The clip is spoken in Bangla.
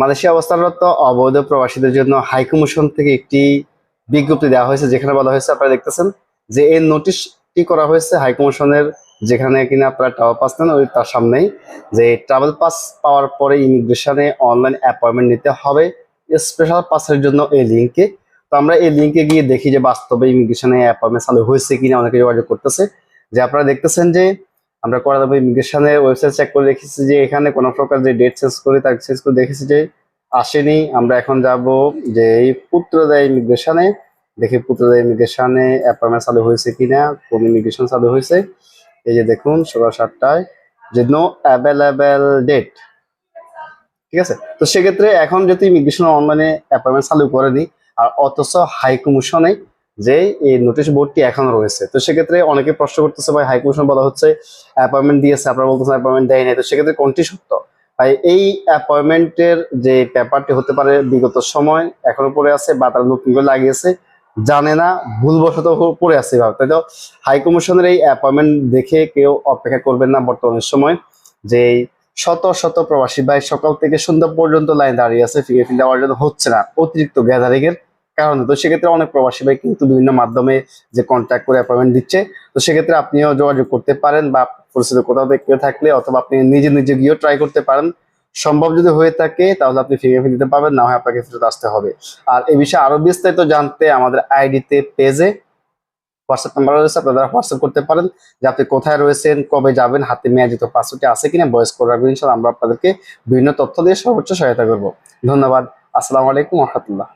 মালয়েশিয়া অবস্থানরত অবৈধ প্রবাসীদের জন্য হাইকমিশন থেকে একটি বিজ্ঞপ্তি দেওয়া হয়েছে, যেখানে বলা হয়েছে, আপনারা দেখতেছেন যে এই নোটিশটি করা হয়েছে হাইকমিশনের, যেখানে কিনা আপনারা ট্রাভেল পাস নেন, ওই তার সামনেই যে ট্রাভেল পাস পাওয়ার পরে ইমিগ্রেশনে অনলাইন অ্যাপয়েন্টমেন্ট নিতে হবে, স্পেশাল পাসের জন্য এই লিঙ্কে। তো আমরা এই লিঙ্কে গিয়ে দেখি যে বাস্তবে ইমিগ্রেশনে অ্যাপয়েন্টমেন্ট চালু হয়েছে কিনা, অনেকে যোগাযোগ করতেছে। যে আপনারা দেখতেছেন যে আমরা করা যাবে ইমিগ্রেশনের ওয়েবসাইট চেক করে দেখেছি যে এখানে কোনো প্রকার যে ডেট চেঞ্জ করে তার চেঞ্জ করে দেখেছি যে আসেনি। আমরা এখন যাব যে এই পুত্রদা ইমিগ্রেশনে, দেখি পুত্রদা ইমিগ্রেশনে অ্যাপয়েন্টমেন্ট চালু হয়েছে কিনা, কোন ইমিগ্রেশন চালু হয়েছে। এই যে দেখুন সকাল সাতটায় যে নো অ্যাভেলেবেল ডেট ঠিক আছে? তো সেক্ষেত্রে এখন যদি ইমিগ্রেশন অনলাইনে অ্যাপয়েন্টমেন্ট চালু করে করেনি, আর অথচ হাই কমিশনে যে এই নোটিশ বোর্ডটি এখনও রয়েছে। তো সেক্ষেত্রে অনেকে প্রশ্ন করতেছে, ভাই হাই কমিশন বলা হচ্ছে অ্যাপয়েন্টমেন্ট দিয়েছে, আপনারা বলতেছেন অ্যাপয়েন্টমেন্ট দেয় নাই তো সেক্ষেত্রে কোনটি সত্য? ভাই, এই অ্যাপয়েন্টমেন্টের যে পেপারটি হতে পারে, বিগত সময় এখনও পড়ে আছে বা তারা নতুন করে লাগিয়েছে, জানে না, ভুলবশত পড়ে আছে এভাবে। তাই তো হাই কমিশনের এই অ্যাপয়েন্টমেন্ট দেখে কেউ অপেক্ষা করবেন না বর্তমান সময়, যে শত শত প্রবাসী ভাই সকাল থেকে সন্ধ্যা পর্যন্ত লাইন দাঁড়িয়ে আছে, ফিরে ফিরে দেওয়ার জন্য হচ্ছে না। অতিরিক্ত গ্যাদারিং এর কারণে। তো সেক্ষেত্রে অনেক প্রবাসী ভাই কিন্তু বিভিন্ন মাধ্যমে যে কন্ট্যাক্ট করে অ্যাপয়েন্টমেন্ট দিচ্ছে। তো সেক্ষেত্রে আপনিও যোগাযোগ করতে পারেন বা পরিচিত কোথাও থেকে থাকলে অথবা আপনি নিজে নিজে গিয়েও ট্রাই করতে পারেন। সম্ভব যদি হয়ে থাকে, তাহলে আপনি ফিঙ্গারপ্রিন্ট দিতে পারবেন, না হয় আপনাকে ফেরত আসতে হবে। আর এই বিষয়ে আরও বিস্তারিত জানতে আমাদের আইডিতে পেজে হোয়াটসঅ্যাপ নাম্বার রয়েছে, আপনারা হোয়াটসঅ্যাপ করতে পারেন। যে আপনি কোথায় রয়েছেন, কবে যাবেন, হাতে মেয়াদিত পাসওয়ার্ডটি আছে কিনা বয়স করে রাখবেন আমরা আপনাদেরকে বিভিন্ন তথ্য দিয়ে সর্বোচ্চ সহায়তা করব। ধন্যবাদ, আসসালামু আলাইকুম রহমতুল্লাহ।